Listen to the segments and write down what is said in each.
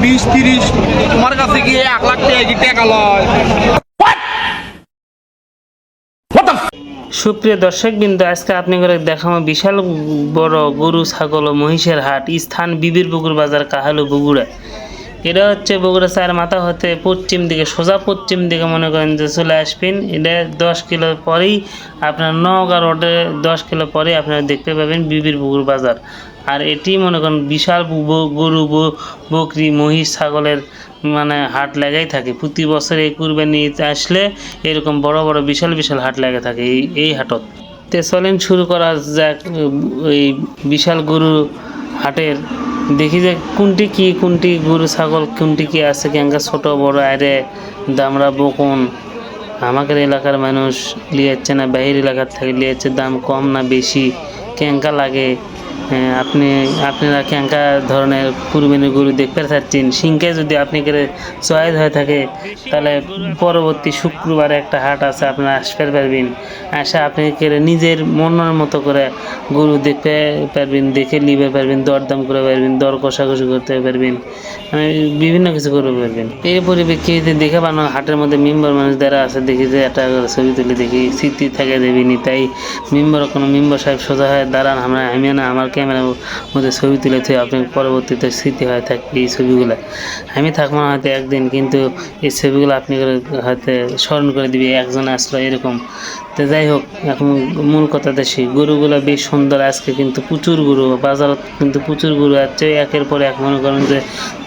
বিশ তিরিশ তোমার কাছে গিয়ে এক লাখ টাকা কি টাকা লয়? সুপ্রিয় দর্শক বিন্দু আজকে আপনি করে দেখাবো বিশাল বড় গরু ছাগল ও মহিষের হাট স্থান বিবির পুকুর বাজার কাহালু বগুড়া এটা হচ্ছে বগুড়া চার মাথা হতে পশ্চিম দিকে, সোজা পশ্চিম দিকে মনে করেন যে চলে আসবেন। এটা দশ কিলো পরেই আপনার নওগাঁ রোডে দশ কিলো পরেই আপনারা দেখতে পাবেন বিবির পুকুর বাজার। আর এটি মনে করেন বিশাল গরু বকরি, মহিষ, ছাগলের মানে হাট লাগাই থাকে। প্রতি বছর এই কুরবানি আসলে এরকম বড় বড়, বিশাল বিশাল হাট লেগে থাকে এই এই হাটত। তে চলেন শুরু করা যাক এই বিশাল গরু হাটের দেখি যে কোনটি কি, কোনটি গরু, ছাগল, কোনটি কি আছে, কেঙ্গা ছোট, বড় আরে দামরা, বকুন। আমাদের এলাকার মানুষ লিয়াচ্ছে না, বাহির এলাকার থেকে লিয়াচ্ছে দাম কম না বেশি। কেঙ্কা লাগে? আপনি, আপনারা কেঙ্কা ধরনের কুরবানির গরু দেখতে চাচ্ছেন। সিংকে যদি আপনি করে চয়েস হয়ে থাকে, তাহলে পরবর্তী শুক্রবারে একটা হাট আছে, আপনারা আসতে পারবেন। আসে আপনি নিজের মনের মতো করে গরু দেখতে পারবেন, দেখে নিবে পারবেন, দরদাম করে পারবেন, দর কষাকষি করতে পারবেন মানে বিভিন্ন কিছু করতে পারবেন। এই পরিপ্রেক্ষিতে দেখে বানো হাটের মধ্যে মেম্বার মানুষ যারা আছে, দেখি যে একটা ছবি তুলে দেখি, স্মৃতি থাকে দেবিনি, তাই মেম্বার কোনো মেম্বার সাহেব সোজা হয়ে দাঁড়ান, আমরা আমি না, আমার ক্যামেরার মধ্যে ছবি তুলে আপনি পরবর্তীতে স্মৃতি হয়ে থাকবে এই ছবিগুলো। আমি থাকব না হয়তো একদিন, কিন্তু এই ছবিগুলো আপনি হয়তো স্মরণ করে দিবে, একজন আসলো এরকম। তো যাই হোক, এখন মূল কথা দেশি। গরুগুলো বেশ সুন্দর, আজকে কিন্তু প্রচুর গরু, বাজারত কিন্তু প্রচুর গরু আছে একের পর এক মনে করেন যে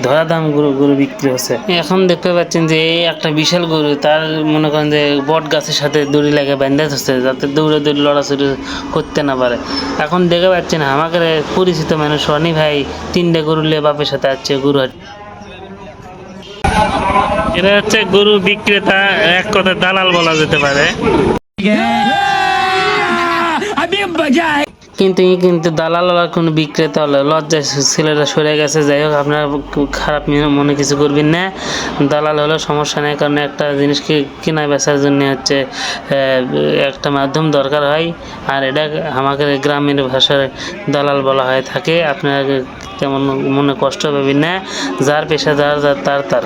ধরা দাম গরু গরু বিক্রি হচ্ছে। এখন দেখতে পাচ্ছেন যে এই একটা বিশাল গরু, তার মনে করেন যে বট গাছের সাথে দড়ি লাগে বান্ধা ধরছে, যাতে দৌড়ে দৌড়ে লড়াচড়ি করতে না পারে। এখন দেখে পাচ্ছেন, আমাকে পরিচিত মানুষ অনি ভাই, তিনটে গরু লিয়ে বাপের সাথে আছে গরু এটা হচ্ছে গরু বিক্রেতা, এক কথা দালাল বলা যেতে পারে। কিন্তু ই কিন্তু দালাল হওয়ার কোনো বিক্রেতা হলো লজ্জায় ছেলেরা সরে গেছে যাই হোক আপনারা খারাপ মনে- কিছু করবেন না। দালাল হলো সমস্যা নেই কারণ একটা জিনিসকে কেনা বেচার জন্য হচ্ছে একটা মাধ্যম দরকার হয়। আর এটা আমাদের গ্রামের ভাষায় দালাল বলা হয়ে থাকে আপনারা তেমন মনে কষ্ট পাবেন না যার পেশা যার যার তার তার।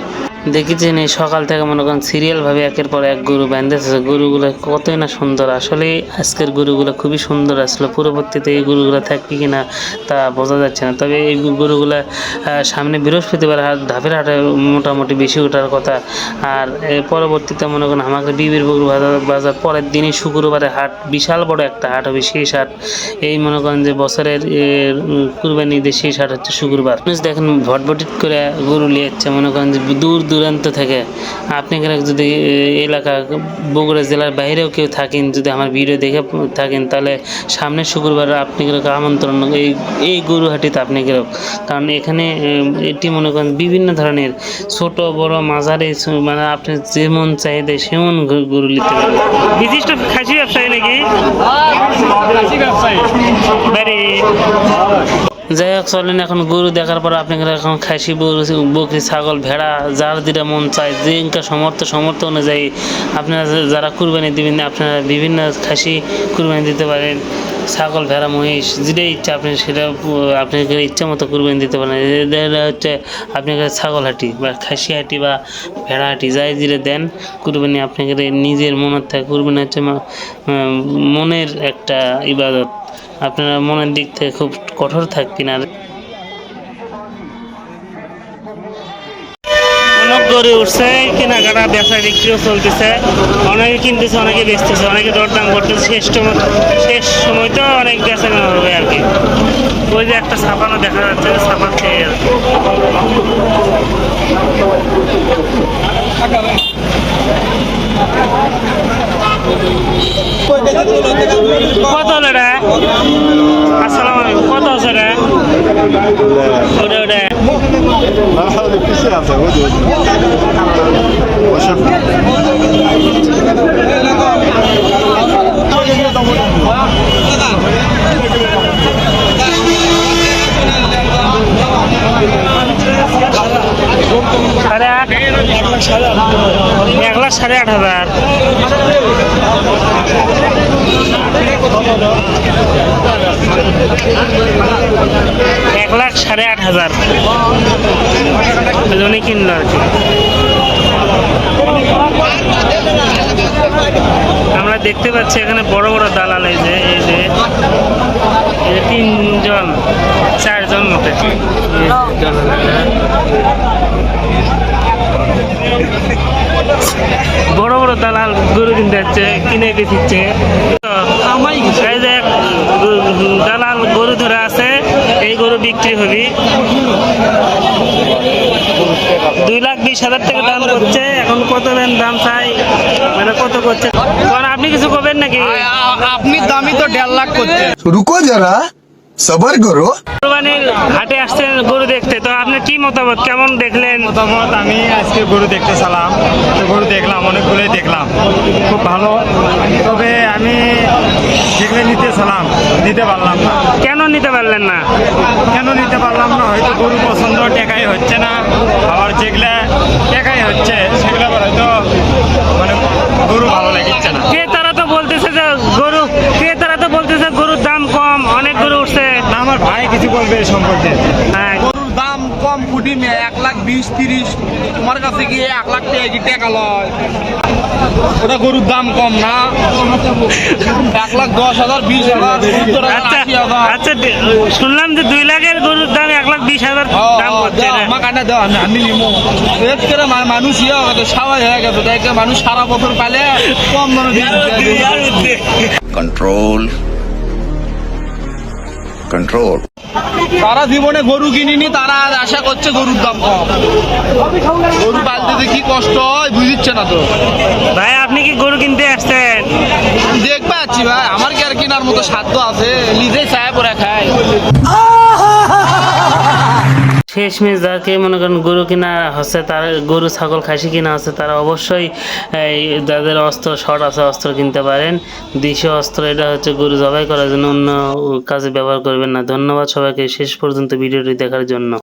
দেখেছেন এই সকাল থেকে মনে করেন সিরিয়ালভাবে একের পর এক গরু বাঁধতেছে গরুগুলো কতই না সুন্দর। আসলে আজকের গরুগুলো খুবই সুন্দর আসলো। পরবর্তীতে এই গরুগুলো থাকবে কি না তা বোঝা যাচ্ছে না। তবে এই গরুগুলো সামনে বৃহস্পতিবার হাট, ধাপের হাটে মোটামুটি বেশি ওঠার কথা। আর পরবর্তীতে মনে করেন আমাকে বিবির বগুড় বাজার বাজার পরের দিনই শুক্রবারে হাট, বিশাল বড় একটা হাট হবে, শেষ হাট। এই মনে করেন যে বছরের কুরবানি ঈদের শেষ হাট হচ্ছে শুক্রবার। দেখেন ভটভটিট করে গরু নিয়ে যাচ্ছে। মনে করেন যে দূর দূরান্ত থেকে। আপনি এখানে যদি এলাকা বগুড়া জেলার বাইরেও কেউ থাকেন যদি আমার ভিডিও দেখে থাকেন তাহলে সামনের শুক্রবার আপনি কেরকম আমন্ত্রণ এই এই গরু হাটিতে আপনি কেরকম কারণ এখানে এটি মনে করেন বিভিন্ন ধরনের ছোট বড় মাঝারি মানে আপনি যেমন চাহিদা সেমন গরু- গরু নিতে পারবেন বিশিষ্ট খাসি ব্যবসায়ী নাকি? বাড়ি যাই হোক, চলেন এখন গরু দেখার পর আপনাকে এখন খাসি, বকরি ছাগল, ভেড়া, যার যেটা মন চায় যেটা সমর্থ সমর্থ অনুযায়ী আপনারা যারা কুরবানি দিবেন, আপনারা বিভিন্ন খাসি কুরবানি দিতে পারেন। ছাগল, ভেড়া, মহিষ, যেটাই ইচ্ছা আপনি সেটা আপনাকে ইচ্ছা মতো কুরবানি, দিতে পারেন হচ্ছে আপনাকে ছাগল হাঁটি বা খাসি হাঁটি বা ভেড়া হাঁটি, যাই যেটা দেন কুরবানি আপনাকে নিজের মনের থেকে কুরবানি, হচ্ছে মনের একটা ইবাদত। আপনারা মনের দিক থেকে খুব কঠোর থাকবেন আর গড়ে উঠছে, কেনাকাটা ব্যবসা বিক্রিও চলতেছে। অনেকে কিনতেছে, অনেকে বেচতেছে, অনেকে দরদাম করতেছে। শেষ সময় শেষ সময় তো অনেক বেচা কেনা হবে আর কি। ওই যে একটা ছাপানো দেখা যাচ্ছে সাপান খেয়ে আর কি। কত হলো রে আসসালামু আলাইকুম কত আছে রে ওটা ওটা একটু পিছিয়ে আছে। ওই ওইসব এক লাখ সাড়ে আট হাজার। এক লাখ সাড়ে আট হাজার। উনি কিনলো আর কি। আমরা দেখতে পাচ্ছি এখানে বড় বড় দালাল এই যে এই যে তিনজন, চারজন মতে। বড় বড় দালাল গরু কিনতে যাচ্ছে, কিনে আমাই দালাল গরু ধরে আছে এই গরু বিক্রি হবি। দুই লাখ বিশ হাজার টাকা দাম করছে এখন কত দাম চাই? মানে কত করছে? আপনি কিছু করবেন নাকি? আপনি তো দেড় লাখ করছে রুকো যারা সবার হাটে গরু দেখতে তো আপনার কি মতামত? কেমন দেখলেন? মতামত আমি আজকে গরু দেখতে চালাম। তো গরু দেখলাম অনেকগুলোই দেখলাম। খুব ভালো। তবে আমি যেগুলো নিতে পারলাম না। কেন নিতে পারলেন না? কেন নিতে পারলাম না? হয়তো গরু পছন্দ টেকাই হচ্ছে না। আবার যেগুলো টেকাই হচ্ছে সেগুলো আবার হয়তো মানে গরু ভালো লাগিচ্ছে না। কে তারা তো বলতেছে যে গরু কে তারা তো বলতেছে গরুর দাম কম অনেক গরু উঠছে। না আমার ভাই কিছু বলবে এই সম্পর্কে। হ্যাঁ। এক লাখ বিশ তিরিশ। তোমার কাছে গিয়ে এক লাখ টাকা কি টাকা লয়? ওটা গরুর দাম কম না? এক লাখ দশ হাজার বিশ হাজার আচ্ছা আচ্ছা দে- শুনলাম যে দুই লাখের গরুর দাম এক লাখ বিশ হাজার দাম করছে আমি আমি নিমো। রেট করে মা- মানুষ ইয়ে হয়ে সবাই হয়ে গেছে মানুষ সারা বছর পালে কম দামে দিয়ে। কন্ট্রোল তারা জীবনে গরু কিনিনি তারা আর আশা করছে গরুর দাম কম। গরু পালতে কি কষ্ট হয় বুঝিচ্ছে না তো। ভাই আপনি কি গরু কিনতে আসছেন? দেখবে আছি ভাই আমার কি আর কেনার মতো সাধ্য আছে? নিজেই চায় পরে খায় শেষমেশ যাকে মনে করেন গরু কিনা হচ্ছে তার, গরু, ছাগল খাসি কিনা হচ্ছে তারা অবশ্যই যাদের অস্ত্র শর্ট আছে, অস্ত্র কিনতে পারেন। দেশীয় অস্ত্র, এটা হচ্ছে গরু জবাই করার জন্য অন্য কাজে ব্যবহার করবেন না। ধন্যবাদ সবাইকে, শেষ পর্যন্ত ভিডিওটি দেখার জন্য।